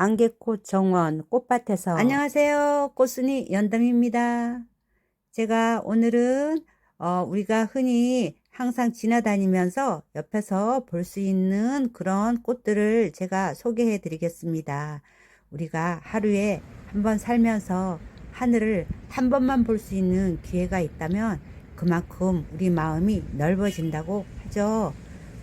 안개꽃 정원 꽃밭에서 안녕하세요. 꽃순이 연담입니다. 제가 오늘은 어, 우리가 흔히 항상 지나다니면서 옆에서 볼 수 있는 그런 꽃들을 제가 소개해 드리겠습니다. 우리가 하루에 한 번 살면서 하늘을 한 번만 볼 수 있는 기회가 있다면 그만큼 우리 마음이 넓어진다고 하죠.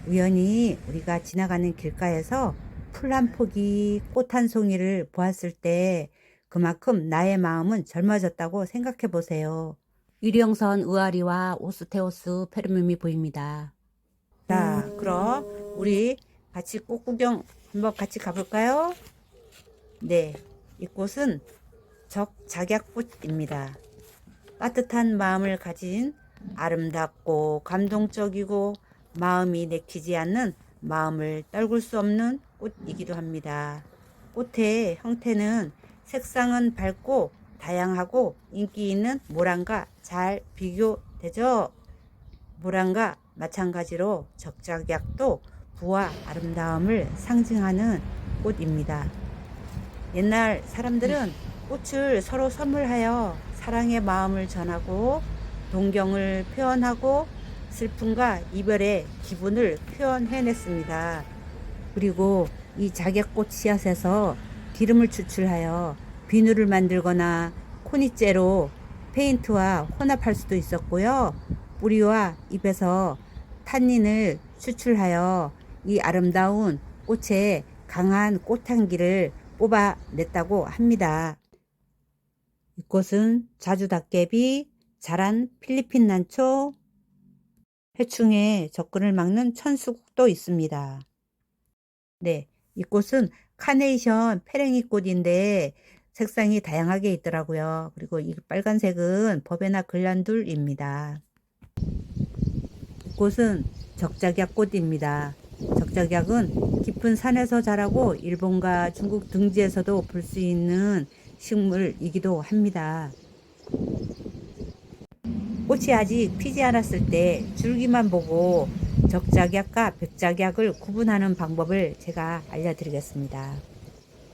우연히 우리가 지나가는 길가에서 풀 한 포기, 꽃 한 송이를 보았을 때 그만큼 나의 마음은 젊어졌다고 생각해 보세요. 유령선 의아리와 오스테오스 페르뮴이 보입니다. 자, 그럼 우리 같이 꽃 구경 한번 같이 가볼까요? 네, 이 꽃은 적작약꽃입니다. 따뜻한 마음을 가진 아름답고 감동적이고 마음이 내키지 않는 마음을 떨굴 수 없는 꽃이기도 합니다. 꽃의 형태는 색상은 밝고 다양하고 인기 있는 모란과 잘 비교되죠. 모란과 마찬가지로 적작약도 부와 아름다움을 상징하는 꽃입니다. 옛날 사람들은 꽃을 서로 선물하여 사랑의 마음을 전하고 동경을 표현하고 슬픔과 이별의 기분을 표현해냈습니다. 그리고 이 작약꽃 씨앗에서 기름을 추출하여 비누를 만들거나 코니째로 페인트와 혼합할 수도 있었고요. 뿌리와 잎에서 탄닌을 추출하여 이 아름다운 꽃의 강한 꽃향기를 뽑아냈다고 합니다. 이곳은 자주닭개비, 자란 필리핀 난초, 해충의 접근을 막는 천수국도 있습니다. 네, 이 꽃은 카네이션 페랭이 꽃인데 색상이 다양하게 있더라고요. 그리고 이 빨간색은 버베나 글란둘입니다. 이 꽃은 적작약 꽃입니다. 적작약은 깊은 산에서 자라고 일본과 중국 등지에서도 볼 수 있는 식물이기도 합니다. 꽃이 아직 피지 않았을 때 줄기만 보고 적작약과 백작약을 구분하는 방법을 제가 알려드리겠습니다.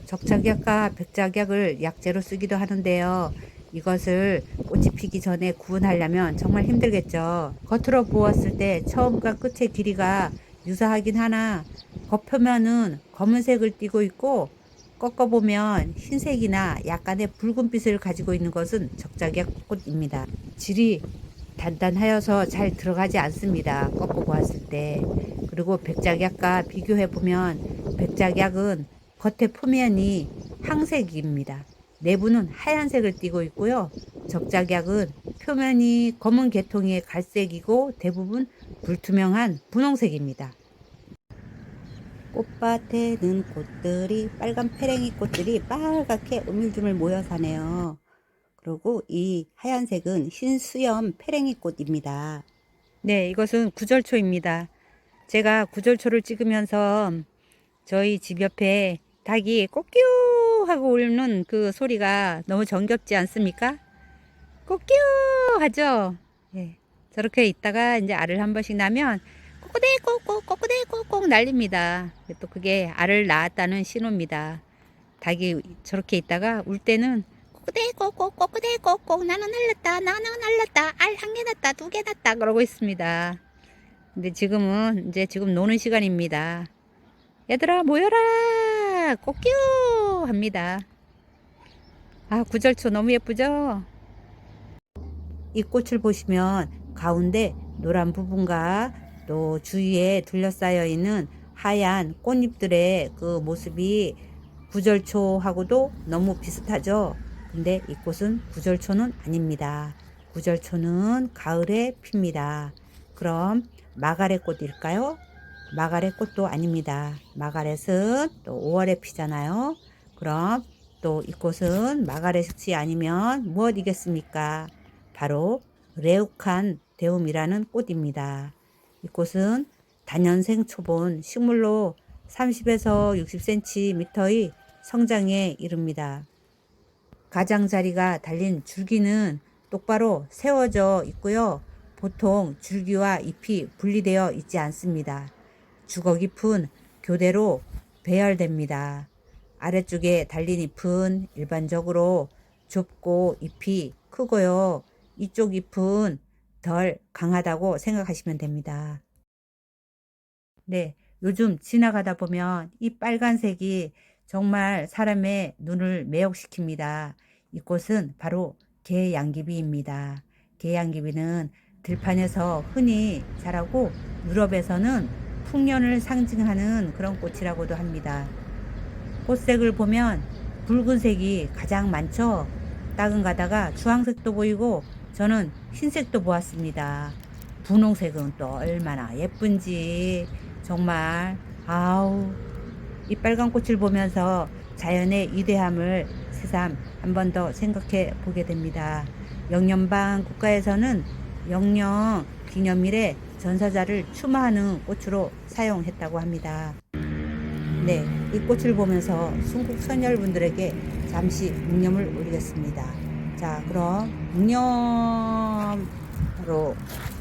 적작약과 백작약을 약재로 쓰기도 하는데요. 이것을 꽃이 피기 전에 구분하려면 정말 힘들겠죠. 겉으로 보았을 때 처음과 끝의 길이가 유사하긴 하나 겉표면은 검은색을 띠고 있고 꺾어보면 흰색이나 약간의 붉은빛을 가지고 있는 것은 적작약 꽃입니다. 질이 단단하여서 잘 들어가지 않습니다. 꺾어 보았을 때. 그리고 백작약과 비교해 보면 백작약은 겉의 표면이 황색입니다. 내부는 하얀색을 띠고 있고요. 적작약은 표면이 검은 계통의 갈색이고 대부분 불투명한 분홍색입니다. 꽃밭에는 꽃들이 빨간 페랭이 꽃들이 빨갛게 우물쭈물 모여 사네요. 그리고 이 하얀색은 흰수염 페랭이 꽃입니다. 네, 이것은 구절초입니다. 제가 구절초를 찍으면서 저희 집 옆에 닭이 꼬끼 하고 울는 그 소리가 너무 정겹지 않습니까? 꼬끼 하죠? 예. 저렇게 있다가 이제 알을 한 번씩 나면 꼬꼬대 꼬꼬 꼬꼬대 꼬꼬 날립니다. 또 그게 알을 낳았다는 신호입니다. 닭이 저렇게 있다가 울 때는 꼬꼬대 꼬꼬 꼬꼬대 꼬꼬 나는 날렸다 나는 날렸다 알 한 개 났다 두 개 났다 그러고 있습니다. 근데 지금은 이제 지금 노는 시간입니다. 얘들아 모여라 꼬끼 합니다. 아 구절초 너무 예쁘죠? 이 꽃을 보시면 가운데 노란 부분과 또 주위에 둘러싸여 있는 하얀 꽃잎들의 그 모습이 구절초하고도 너무 비슷하죠. 근데 이 꽃은 구절초는 아닙니다. 구절초는 가을에 핍니다. 그럼 마가렛 꽃일까요? 마가렛 꽃도 아닙니다. 마가렛은 또 5월에 피잖아요. 그럼 또 이 꽃은 마가렛이 아니면 무엇이겠습니까? 바로 레우칸 대움이라는 꽃입니다. 이 꽃은 단연생 초본 식물로 30에서 60cm의 성장에 이릅니다. 가장자리가 달린 줄기는 똑바로 세워져 있고요. 보통 줄기와 잎이 분리되어 있지 않습니다. 죽어 깊은 교대로 배열됩니다. 아래쪽에 달린 잎은 일반적으로 좁고 잎이 크고요. 이쪽 잎은 덜 강하다고 생각하시면 됩니다. 네, 요즘 지나가다 보면 이 빨간색이 정말 사람의 눈을 매혹시킵니다. 이곳은 바로 개양귀비입니다. 개양귀비는 들판에서 흔히 자라고 유럽에서는 풍년을 상징하는 그런 꽃이라고도 합니다. 꽃색을 보면 붉은색이 가장 많죠. 따금 가다가 주황색도 보이고 저는 흰색도 보았습니다. 분홍색은 또 얼마나 예쁜지 정말 아우 이 빨간 꽃을 보면서 자연의 위대함을 새삼 한 번 더 생각해 보게 됩니다. 영연방 국가에서는 영영 기념일에 전사자를 추모하는 꽃으로 사용했다고 합니다. 네, 이 꽃을 보면서 순국 선열분들에게 잠시 묵념을 올리겠습니다. 자, 그럼 묵념으로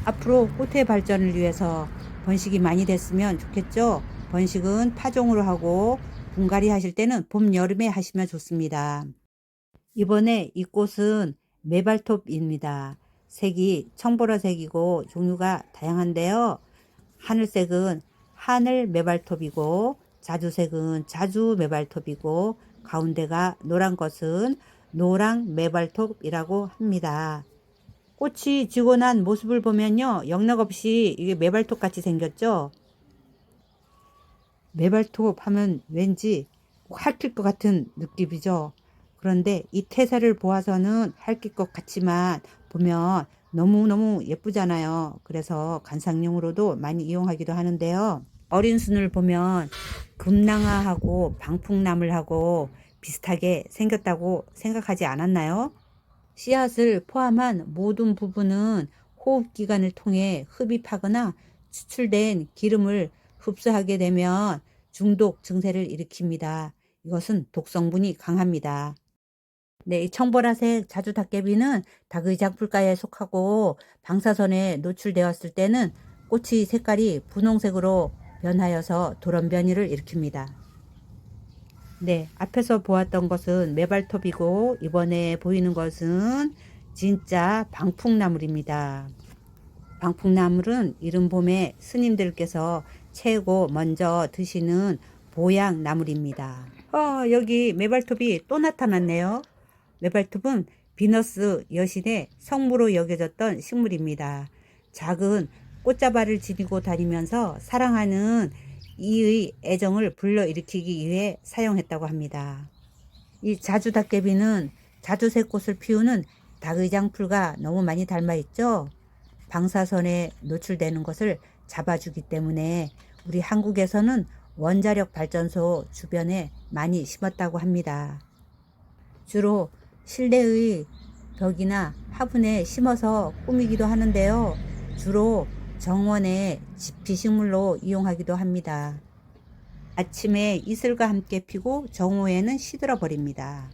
앞으로 꽃의 발전을 위해서 번식이 많이 됐으면 좋겠죠? 번식은 파종으로 하고 분갈이 하실 때는 봄, 여름에 하시면 좋습니다. 이번에 이 꽃은 메발톱입니다. 색이 청보라색이고 종류가 다양한데요. 하늘색은 하늘 메발톱이고 자주색은 자주 메발톱이고 가운데가 노란 것은 노랑 메발톱이라고 합니다. 꽃이 지고 난 모습을 보면요. 영락없이 이게 메발톱 같이 생겼죠. 메발톱 하면 왠지 핥힐 것 같은 느낌이죠. 그런데 이 태사를 보아서는 핥힐 것 같지만 보면 너무너무 예쁘잖아요. 그래서 관상용으로도 많이 이용하기도 하는데요. 어린 순을 보면 금낭아하고 방풍나물하고 비슷하게 생겼다고 생각하지 않았나요? 씨앗을 포함한 모든 부분은 호흡기관을 통해 흡입하거나 추출된 기름을 흡수하게 되면 중독 증세를 일으킵니다. 이것은 독성분이 강합니다. 네, 이 청보라색 자주 닭개비는 닭의 장풀가에 속하고 방사선에 노출되었을 때는 꽃이 색깔이 분홍색으로 변하여서 돌연변이를 일으킵니다. 네, 앞에서 보았던 것은 메발톱이고 이번에 보이는 것은 진짜 방풍나물입니다. 방풍나물은 이른 봄에 스님들께서 최고 먼저 드시는 보양 나물입니다. 어, 여기 메발톱이 또 나타났네요. 메발톱은 비너스 여신의 성무로 여겨졌던 식물입니다. 작은 꽃자발을 지니고 다니면서 사랑하는 이의 애정을 불러일으키기 위해 사용했다고 합니다. 이 자주닭개비는 자주색 꽃을 피우는 닭의장풀과 너무 많이 닮아 있죠. 방사선에 노출되는 것을 잡아주기 때문에 우리 한국에서는 원자력 발전소 주변에 많이 심었다고 합니다. 주로 실내의 벽이나 화분에 심어서 꾸미기도 하는데요. 주로 정원의 지피식물로 이용하기도 합니다. 아침에 이슬과 함께 피고 정오에는 시들어 버립니다.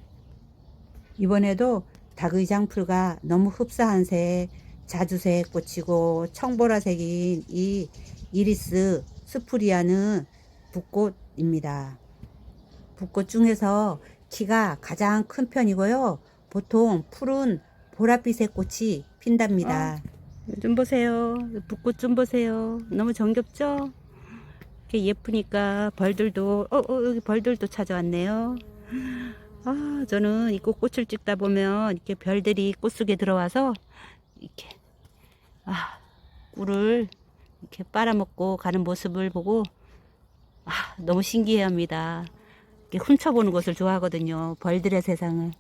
이번에도 닭의장풀과 너무 흡사한 새 자주색 꽃이고 청보라색인 이 이리스 스프리아는 붓꽃입니다. 붓꽃 중에서 키가 가장 큰 편이고요. 보통 푸른 보랏빛의 꽃이 핀답니다. 좀 보세요. 붓꽃 좀 보세요. 너무 정겹죠? 이렇게 예쁘니까 벌들도 어, 어 여기 벌들도 찾아왔네요. 아 저는 이꽃 꽃을 찍다 보면 이렇게 별들이 꽃 속에 들어와서 이렇게 아 꿀을 이렇게 빨아먹고 가는 모습을 보고 아 너무 신기해합니다. 이렇게 훔쳐보는 것을 좋아하거든요. 벌들의 세상을.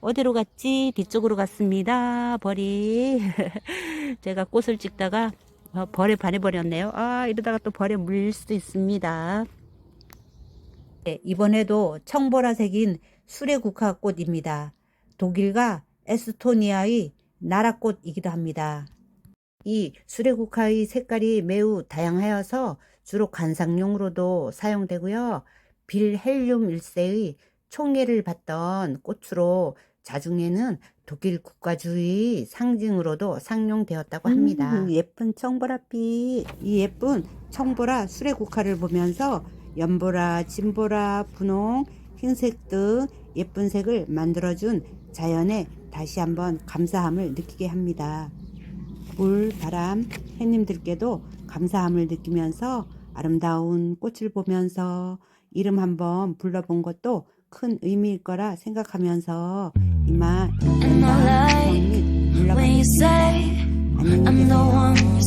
어디로 갔지? 뒤쪽으로 갔습니다. 벌이. 제가 꽃을 찍다가 어, 벌에 반해버렸네요. 아, 이러다가 또 벌에 물릴 수도 있습니다. 네, 이번에도 청보라색인 수레국화꽃입니다. 독일과 에스토니아의 나라꽃이기도 합니다. 이 수레국화의 색깔이 매우 다양하여서 주로 관상용으로도 사용되고요. 빌헬륨 1세의 총애를 받던 꽃으로 자중에는 독일 국가주의 상징으로도 상용되었다고 합니다. 음, 예쁜 청보라빛, 이 예쁜 청보라 수레국화를 보면서 연보라, 진보라, 분홍, 흰색 등 예쁜 색을 만들어준 자연에 다시 한번 감사함을 느끼게 합니다. 물, 바람, 햇님들께도 감사함을 느끼면서 아름다운 꽃을 보면서 이름 한번 불러본 것도 큰 의미일 거라 생각하면서 이만 you 물러가겠습니다. say 안녕히 계세요.